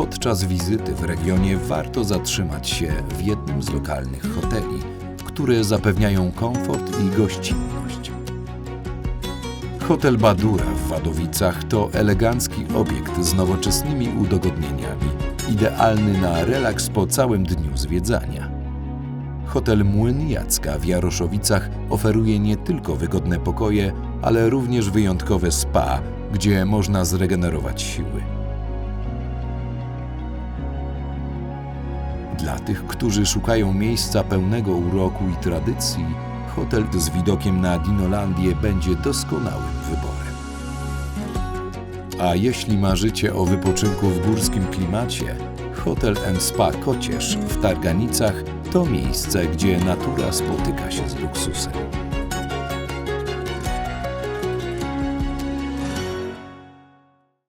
Podczas wizyty w regionie warto zatrzymać się w jednym z lokalnych hoteli, które zapewniają komfort i gościnność. Hotel Badura w Wadowicach to elegancki obiekt z nowoczesnymi udogodnieniami, idealny na relaks po całym dniu zwiedzania. Hotel Młyn Jacka w Jaroszowicach oferuje nie tylko wygodne pokoje, ale również wyjątkowe spa, gdzie można zregenerować siły. Dla tych, którzy szukają miejsca pełnego uroku i tradycji, hotel z widokiem na Dinolandię będzie doskonałym wyborem. A jeśli marzycie o wypoczynku w górskim klimacie, Hotel Spa Kocież w Targanicach to miejsce, gdzie natura spotyka się z luksusem.